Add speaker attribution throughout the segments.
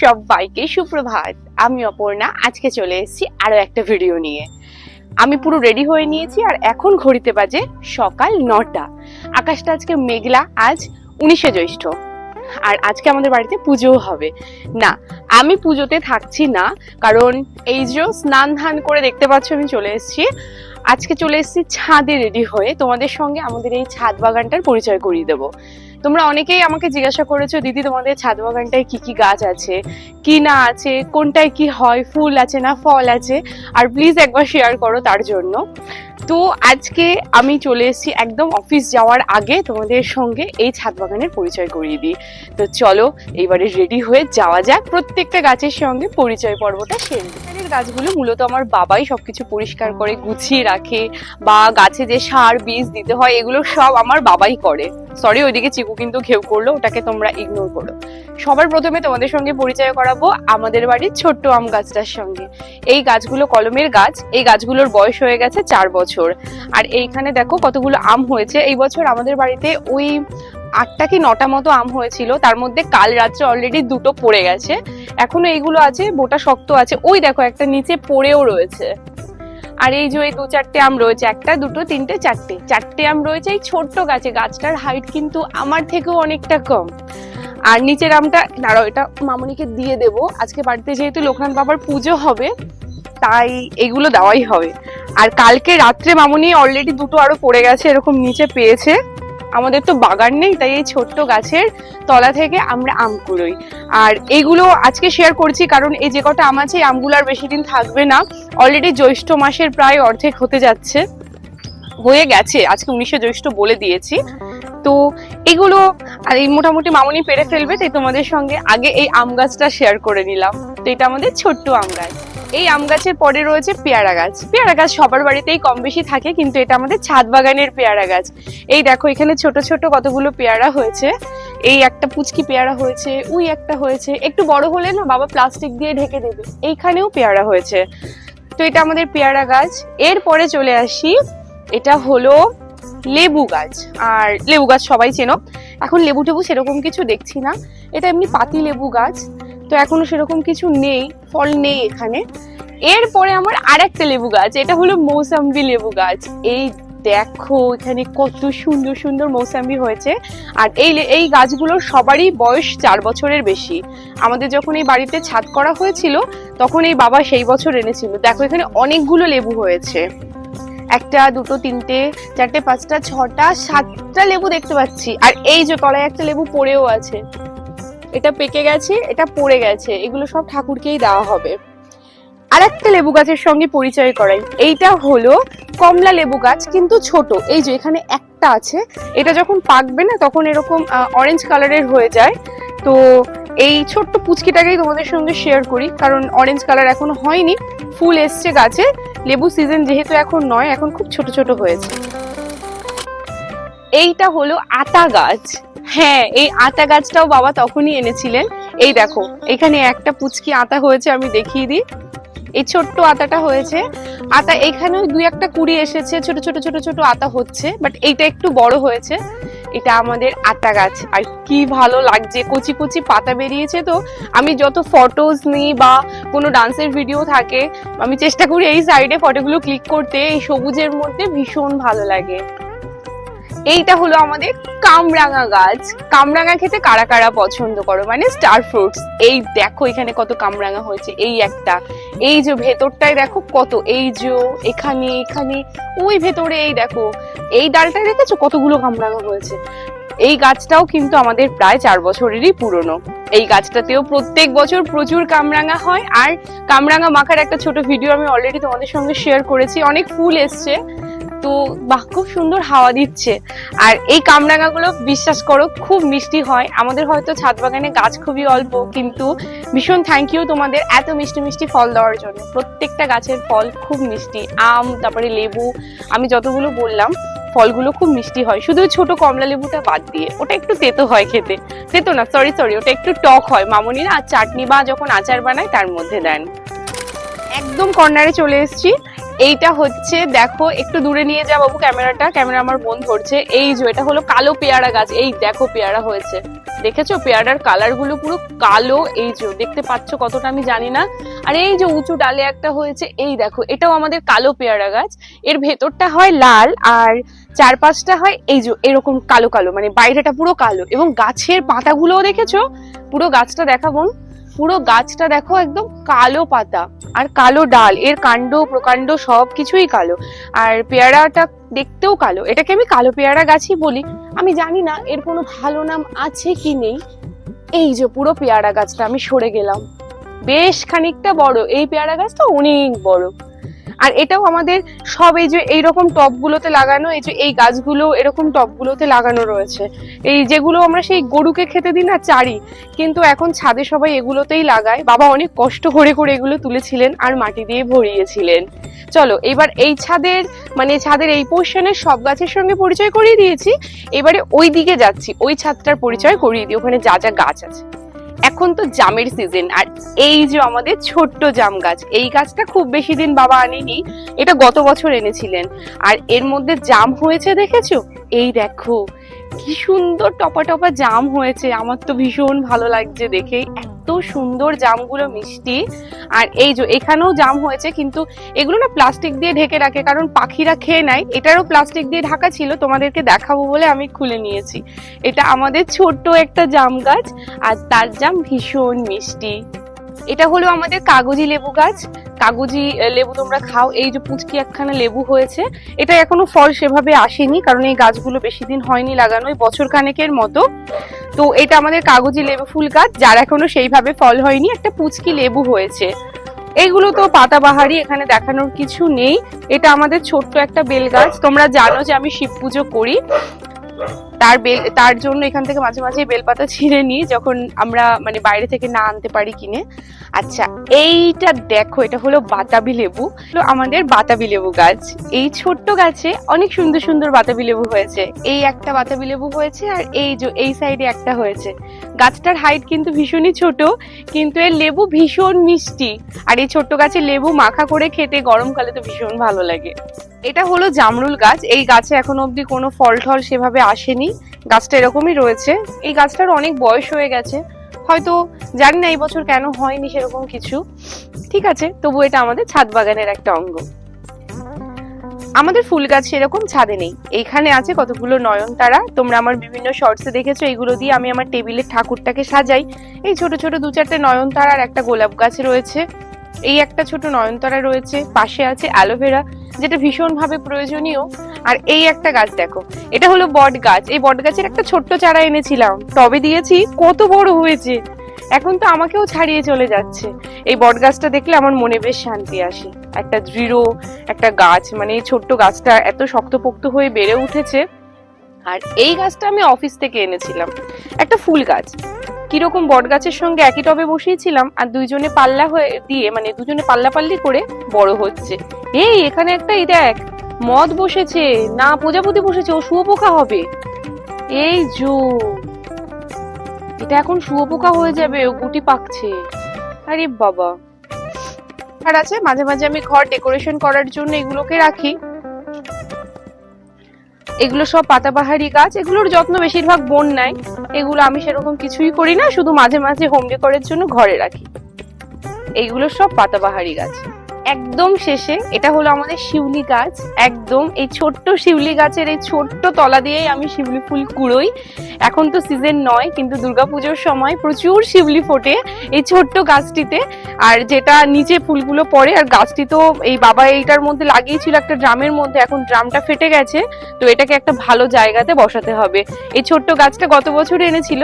Speaker 1: সবাইকে সুপ্রভাত। আমি অপর্ণা, আজকে চলে এসেছি আরও একটা ভিডিও নিয়ে। আমি পুরো রেডি হয়ে নিয়েছি আর এখন ঘড়িতে বাজে সকাল নটা। আকাশটা আজকে মেঘলা, আজ উনিশে জ্যৈষ্ঠ। আর আজকে আমাদের বাড়িতে পুজোও হবে। না, আমি পুজোতে থাকছি না, কারণ এই যে স্নান ধান করে দেখতে পাচ্ছ, আমি চলে এসেছি। আজকে চলে এসেছি ছাদে রেডি হয়ে। তোমাদের সঙ্গে আমাদের এই ছাদ বাগানটার পরিচয় করিয়ে দেবো। তোমরা অনেকেই আমাকে জিজ্ঞাসা করেছ, দিদি, তোমাদের ছাদ বাগানটায় কি কি গাছ আছে? কি না আছে? কোনটায় কি হয়? ফুল আছে না ফল আছে? আর প্লিজ একবার শেয়ার করো তার জন্য। তো আজকে আমি চলে এসেছি একদম অফিস যাওয়ার আগে তোমাদের সঙ্গে এই ছাদ বাগানের পরিচয় করিয়ে দিই। তো চলো, এইবারে রেডি হয়ে যাওয়া যাক। প্রত্যেকটা গাছের সঙ্গে পরিচয় পর্বটা সেরে। গাছগুলো মূলত আমার বাবাই সবকিছু পরিষ্কার করে গুছিয়ে রাখে বা গাছে যে সার, বীজ দিতে হয়, এগুলো সব আমার বাবাই করে। সরি ওইদিকে চিকু কিন্তু ঘেউ করল, ওটাকে তোমরা ইগনোর করো। সবার প্রথমে তোমাদের সঙ্গে পরিচয় করাবো আমাদের বাড়ির ছোট্ট আম গাছটার সঙ্গে। এই গাছগুলো কলমের গাছ, এই গাছগুলোর বয়স হয়ে গেছে চার বছর। আর এইখানে দেখো কতগুলো আম হয়েছে। এই বছর আমাদের বাড়িতে ওই আটটা কি নটা মতো আম হয়েছিল। তার মধ্যে কাল রাত্রে অলরেডি দুটো পড়ে গেছে। এখনও এইগুলো আছে, বোটা শক্ত আছে। ওই দেখো একটা নিচে পড়েও রয়েছে। আর এই যে দু চারটে আম রয়েছে, একটা, দুটো, তিনটে, চারটে। চারটে আম রয়েছে এই ছোট্ট গাছে। গাছটার হাইট কিন্তু আমার থেকেও অনেকটা কম। আর নিচের আমটা, দাঁড়াও, এটা মামনিকে দিয়ে দেব। আজকে বাড়িতে যেহেতু লোকনাথ বাবার পুজো হবে, তাই এগুলো দেওয়াই হবে। আর কালকে রাত্রে মামনি অলরেডি দুটো আরও পড়ে গেছে, এরকম নিচে পেয়েছে। আমাদের তো বাগান নেই, তাই এই ছোট্ট গাছের তলা থেকে আমরা আম কুড়োই। আর এগুলো আজকে শেয়ার করছি কারণ এই যে কটা আম আছে আমগুলো আর বেশি দিন থাকবে না। অলরেডি জ্যৈষ্ঠ মাসের প্রায় অর্ধেক হতে যাচ্ছে। হয়ে গেছে, আজকে উনিশে জ্যৈষ্ঠ বলে দিয়েছি। তো এগুলো, আর এই মোটামুটি মামনি পেরে ফেলবে, তাই তোমাদের সঙ্গে আগে এই আম গাছটা শেয়ার করে নিলাম। তো এটা আমাদের ছোট্ট আম গাছ। এই আম গাছের পরে রয়েছে পেয়ারা গাছ। পেয়ারা গাছ সবার বাড়িতেই কম বেশি থাকে, কিন্তু এটা আমাদের ছাদ বাগানের পেয়ারা গাছ। এই দেখো, এখানে ছোট ছোট কতগুলো পেয়ারা হয়েছে। এই একটা পুচকি পেয়ারা হয়েছে, উই একটা হয়েছে। একটু বড় হলে না বাবা প্লাস্টিক দিয়ে ঢেকে দেবে। এইখানেও পেয়ারা হয়েছে। তো এটা আমাদের পেয়ারা গাছ। এরপরে চলে আসি, এটা হলো লেবু গাছ। আর লেবু গাছ সবাই চেনো। এখন লেবু টেবু সেরকম কিছু দেখছি না। এটা এমনি পাতি লেবু গাছ। তো এখনও সেরকম কিছু নেই, ফল নেই এখানে। এরপরে আমার আরেকটা লেবু গাছ, এটা হলো মৌসাম্বি লেবু গাছ। এই দেখো, এখানে কত সুন্দর সুন্দর মৌসাম্বি হয়েছে। আর এই এই গাছগুলোর সবারই বয়স চার বছরের বেশি। আমাদের যখন এই বাড়িতে ছাদ করা হয়েছিল, তখন এই বাবা সেই বছর এনেছিল। দেখো, এখানে অনেকগুলো লেবু হয়েছে। একটা, দুটো, তিনটে, চারটে, পাঁচটা, ছটা, সাতটা লেবু দেখতে পাচ্ছি। আর এই যে তলায় একটা লেবু পড়েও আছে। এটা পেকে গেছে, এটা পড়ে গেছে, এগুলো সব ঠাকুরকেই দেওয়া হবে। আর একটা লেবু গাছের সঙ্গে পরিচয় করাই। এইটা হলো কমলা লেবু গাছ, কিন্তু ছোট। এই যে এখানে একটা আছে, এটা যখন পাকবে না, তখন এরকম অরেঞ্জ কালারের হয়ে যায়। তো এই ছোট্ট পুচকিটাকেই তোমাদের সঙ্গে শেয়ার করি, কারণ অরেঞ্জ কালার এখন হয়নি। ফুল এসছে গাছে। লেবু সিজন যেহেতু এখন নয়, এখন খুব ছোট ছোট হয়েছে। এইটা হলো আতা গাছ। হ্যাঁ এই আতা গাছটাও বাবা তখনই এনেছিলেন। এই দেখো, এখানে একটা পুচকি আতা হয়েছে, আমি দেখিয়ে দিই। এই ছোট্ট আতাটা হয়েছে। আতা এখানেও দুই একটা কুড়ি এসেছে, ছোট ছোট ছোট ছোট আতা হচ্ছে বাট এইটা একটু বড় হয়েছে। এটা আমাদের আতা গাছ। আর কি ভালো লাগছে, কচি কচি পাতা বেরিয়েছে তো। আমি যত ফটোজ নিই বা কোনো ডান্সের ভিডিও থাকে, আমি চেষ্টা করি এই সাইডে ফটোগুলো ক্লিক করতে, এই সবুজের মধ্যে ভীষণ ভালো লাগে। এইটা হলো আমাদের কামরাঙা গাছ। কামরাঙা খেতে কারা কারা পছন্দ করো? মানে স্টার ফ্রুটস এই দেখো এখানে কত কামরাঙা হয়েছে, এই একটা। এই যে ভেতরটায় দেখো কত, এই যে এখানে এখানে, ওই ভেতরে এই দেখো। এই ডালটায় দেখেছ কতগুলো কামরাঙা হয়েছে? এই গাছটাও কিন্তু আমাদের প্রায় চার বছরেরই পুরনো। এই গাছটাতেও প্রত্যেক বছর প্রচুর কামরাঙা হয়। আর কামরাঙা মাখার একটা ছোট ভিডিও আমি অলরেডি তোমাদের সঙ্গে শেয়ার করেছি। অনেক ফুল এসছে। তো বাহ, খুব সুন্দর হাওয়া দিচ্ছে। আর এই কামরাঙাগুলো বিশ্বাস করো, খুব মিষ্টি হয়। আমাদের হয়তো ছাদ বাগানে গাছ খুবই অল্প, কিন্তু ভীষণ থ্যাংক ইউ তোমাদের এত মিষ্টি মিষ্টি ফল দেওয়ার জন্য। প্রত্যেকটা গাছের ফল খুব মিষ্টি। আম, তারপরে লেবু, আমি যতগুলো বললাম, ফলগুলো খুব মিষ্টি হয়। শুধু ছোট কমলা লেবুটা বাদ দিয়ে, ওটা একটু তেতো হয় খেতে। তেতো না সরি সরি ওটা একটু টক হয়। মামনিরা আর চাটনি বা যখন আচার বানায়, তার মধ্যে দেন। একদম কর্নারে চলে এসেছি। এইটা হচ্ছে, দেখো, একটু দূরে নিয়ে যা বাবু ক্যামেরাটা, ক্যামেরা আমার বোন ধরছে। এই যে, এটা হলো কালো পেয়ারা গাছ। এই দেখো, পেয়ারা হয়েছে। দেখেছ? পেয়ারার কালারগুলো পুরো কালো। এই যে, দেখতে পাচ্ছ কতটা আমি জানি না। আর এই যে, উঁচু ডালে একটা হয়েছে, এই দেখো, এটাও আমাদের কালো পেয়ারা গাছ। এর ভেতরটা হয় লাল, আর চারপাশটা হয় এই যে, এরকম কালো কালো মানে বাইরেটা পুরো কালো। এবং গাছের পাতাগুলোও দেখেছ? পুরো গাছটা দেখাবো পুরো গাছটা দেখো একদম কালো পাতা আর কালো ডাল। এর কাণ্ড, প্রকাণ্ড সব কিছুই কালো। আর পেয়ারাটা দেখতেও কালো। এটাকে আমি কালো পেয়ারা গাছই বলি। আমি জানি না এর কোনো ভালো নাম আছে কি নেই। এই যে পুরো পেয়ারা গাছটা, আমি সরে গেলাম। বেশ খানিকটা বড়। এই পেয়ারা গাছটা অনেক বড়। আর এটাও আমাদের সব এই যে এইরকম টবগুলোতে লাগানো, এই যে এই গাছগুলো এরকম টবগুলোতে লাগানো রয়েছে। এই যেগুলো আমরা সেই গরুকে খেতে দিই না, চারি, কিন্তু এখন ছাদে সবাই এগুলোতেই লাগায়। বাবা অনেক কষ্ট করে করে এগুলো তুলেছিলেন আর মাটি দিয়ে ভরিয়েছিলেন। চলো, এবার এই ছাদের মানে ছাদের এই পোর্শনের সব গাছের সঙ্গে পরিচয় করিয়ে দিয়েছি। এবারে ওই দিকে যাচ্ছি, ওই ছাদটার পরিচয় করিয়ে দিই, ওখানে যা যা গাছ আছে। এখন তো জামের সিজন আর এই যে আমাদের ছোট্ট জাম গাছ, এই গাছটা খুব বেশি দিন বাবা আনেনি, এটা গত বছর এনেছিলেন। আর এর মধ্যে জাম হয়েছে দেখেছ? এই দেখো, কি সুন্দর টপা টপা জাম হয়েছে, আমার তো ভীষণ ভালো লাগছে দেখে। এত সুন্দর জামগুলো মিষ্টি। আর এই যে, এখানেও জাম হয়েছে, কিন্তু এগুলো না প্লাস্টিক দিয়ে ঢেকে রাখে, কারণ পাখিরা খেয়ে নেয়। এটারও প্লাস্টিক দিয়ে ঢাকা ছিল, তোমাদেরকে দেখাবো বলে আমি খুলে নিয়েছি। এটা আমাদের ছোট্ট একটা জাম গাছ, আর তার জাম ভীষণ মিষ্টি। এটা হলো আমাদের কাগজি লেবু গাছ। কাগজি লেবু তোমরা খাও। এই যে পুচকি একখানা লেবু হয়েছে, এটা এখনও ফল সেভাবে আসেনি, কারণ এই গাছগুলো বেশি দিন হয়নি লাগানো এই বছর খানেকের মতো। তো এটা আমাদের কাগজি লেবু ফুল গাছ, যার এখনও সেইভাবে ফল হয়নি, একটা পুচকি লেবু হয়েছে। এইগুলো তো পাতাবাহারি, এখানে দেখানোর কিছু নেই। এটা আমাদের ছোট্ট একটা বেল গাছ, তোমরা জানো যে আমি শিব পুজো করি। তার বেল, তার জন্য এখান থেকে মাঝে মাঝে বেলপাতা ছিঁড়ে নিই যখন আমরা মানে বাইরে থেকে না আনতে পারি কিনে। আচ্ছা এইটা দেখো, এটা হলো বাতাবি লেবু। আমাদের বাতাবি লেবু গাছ। এই ছোট্ট গাছে অনেক সুন্দর সুন্দর বাতাবি লেবু হয়েছে। এই একটা বাতাবি লেবু হয়েছে আর এই যে, এই সাইডে একটা হয়েছে। গাছটার হাইট কিন্তু ভীষণই ছোট, কিন্তু এর লেবু ভীষণ মিষ্টি। আর এই ছোট্ট গাছে লেবু মাখা করে খেতে গরমকালে তো ভীষণ ভালো লাগে। এটা হলো জামরুল গাছ। এই গাছে এখনও অবধি কোনো ফল টল সেভাবে আসেনি। গাছটা এরকমই রয়েছে। এই গাছটার অনেক বয়স হয়ে গেছে। হয়তো জানি না এই বছর কেন হয়নি সেরকম কিছু। ঠিক আছে, তবু এটা আমাদের ছাদ বাগানের একটা অঙ্গ। আমাদের ফুল গাছ সেরকম ছাদে নেই। এখানে আছে কতগুলো নয়নতারা তোমরা আমার বিভিন্ন শর্টসে দেখেছ এগুলো দিয়ে আমি আমার টেবিলের ঠাকুরটাকে সাজাই। এই ছোট ছোট দু চারটে নয়নতারা আর একটা গোলাপ গাছ রয়েছে। এই একটা ছোট নয়নতারা রয়েছে, পাশে আছে অ্যালোভেরা যেটা ভীষণভাবে প্রয়োজনীয়। আর এই একটা গাছ দেখো, এটা হলো বট গাছ। এই বট গাছের একটা ছোট্ট চারা এনেছিলাম টবে দিয়েছি, কত বড় হয়েছে। এখন তো আমাকেও ছাড়িয়ে চলে যাচ্ছে। এই বট গাছটা দেখলে আমার মনে বেশ শান্তি আসে। একটা দৃঢ়, একটা গাছ মানে এই ছোট্ট গাছটা এত শক্তপোক্ত হয়ে বেড়ে উঠেছে। আর এই গাছটা আমি অফিস থেকে এনেছিলাম। একটা ফুল গাছ। কীরকম বট গাছের সঙ্গে একই টবে বসিয়েছিলাম আর দুইজনে পাল্লা হয়ে দিয়ে মানে দুজনে পাল্লা পাল্লি করে বড় হচ্ছে। এই, এখানে একটা এই দেখ, মদ বসেছে। না, প্রজাপতি বসেছে, ও শুয়োপোকা হবে। এই জো, এটা এখন শুয়োপোকা হয়ে যাবে, ও গুটি পাকছে। আরে বাবা। আর আছে, মাঝে মাঝে আমি ঘর ডেকোরেশন করার জন্য এগুলোকে রাখি। এগুলো সব পাতাবাহারি গাছ, এগুলোর যত্ন বেশিরভাগ বোন নেয়। এগুলো আমি সেরকম কিছুই করি না, শুধু মাঝে মাঝে হোম ডেকোরের জন্য ঘরে রাখি। এইগুলো সব পাতাবাহারি গাছ। একদম শেষে, এটা হলো আমাদের শিউলি গাছ। একদম এই ছোট্ট শিউলি গাছের এই ছোট্ট তলা দিয়েই আমি শিউলি ফুল কুড়োই। এখন তো সিজন নয়, কিন্তু দুর্গাপুজোর সময় প্রচুর শিউলি ফোটে এই ছোট্ট গাছটিতে। আর যেটা নিচে ফুলগুলো পড়ে, আর গাছটি তো এই বাবা এইটার মধ্যে লাগিয়েছিল একটা ড্রামের মধ্যে, এখন ড্রামটা ফেটে গেছে। তো এটাকে একটা ভালো জায়গাতে বসাতে হবে। এই ছোট্ট গাছটা গত বছর এনেছিল।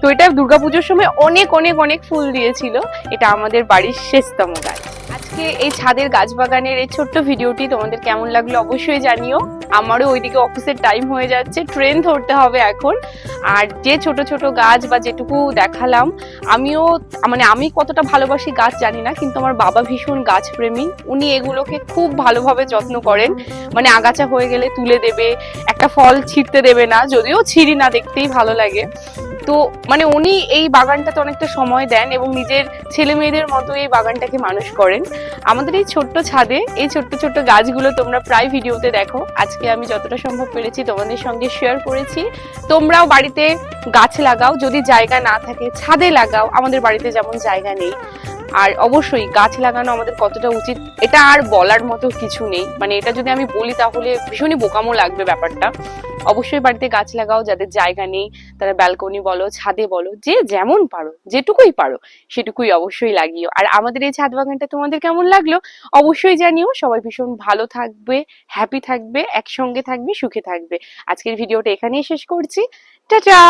Speaker 1: তো এটা দুর্গাপুজোর সময় অনেক অনেক অনেক ফুল দিয়েছিল। এটা আমাদের বাড়ির শেষতম গাছ। আজকে এই ছাদের গাছ বাগানের এই ছোট্ট ভিডিওটি তোমাদের কেমন লাগল অবশ্যই জানিও। আমারও ওইদিকে অফিসের টাইম হয়ে যাচ্ছে ট্রেন ধরতে হবে এখন। আর যে ছোট ছোট গাছ বা যেটুকু দেখালাম, আমিও মানে আমি কতটা ভালোবাসি গাছ জানি না, কিন্তু আমার বাবা ভীষণ গাছ প্রেমী উনি এগুলোকে খুব ভালোভাবে যত্ন করেন। মানে আগাছা হয়ে গেলে তুলে দেবে, একটা ফল ছিঁড়তে দেবে না, যদিও ছিঁড়ি না দেখতেই ভালো লাগে। তো মানে উনি এই বাগানটাতে অনেকটা সময় দেন এবং নিজের ছেলে মেয়েদের মতো এই বাগানটাকে মানুষ করেন। আমাদের এই ছোট্ট ছাদে, এই ছোট্ট ছোট্ট গাছগুলো তোমরা প্রায় ভিডিওতে দেখো। আজকে আমি যতটা সম্ভব পেরেছি তোমাদের সঙ্গে শেয়ার করেছি। তোমরাও বাড়িতে গাছ লাগাও, যদি জায়গা না থাকে, ছাদে লাগাও, আমাদের বাড়িতে যেমন জায়গা নেই। আর অবশ্যই গাছ লাগানো আমাদের কতটা উচিত, এটা আর বলার মতো কিছু নেই। মানে এটা যদি আমি বলি তাহলে ভীষণই বোকামো লাগবে ব্যাপারটা। অবশ্যই বাড়িতে গাছ লাগাও, যাদের জায়গা নেই, তারা ব্যালকনি বলো, ছাদে বলো, যে যেমন পারো, যেটুকুই পারো, সেটুকুই অবশ্যই লাগিও। আর আমাদের এই ছাদ বাগানটা তোমাদের কেমন লাগল, অবশ্যই জানিও। সবাই ভীষণ ভালো থাকবে হ্যাপি থাকবে, একসঙ্গে থাকবে, সুখে থাকবে। আজকের ভিডিওটা এখানেই শেষ করছি। টাটা!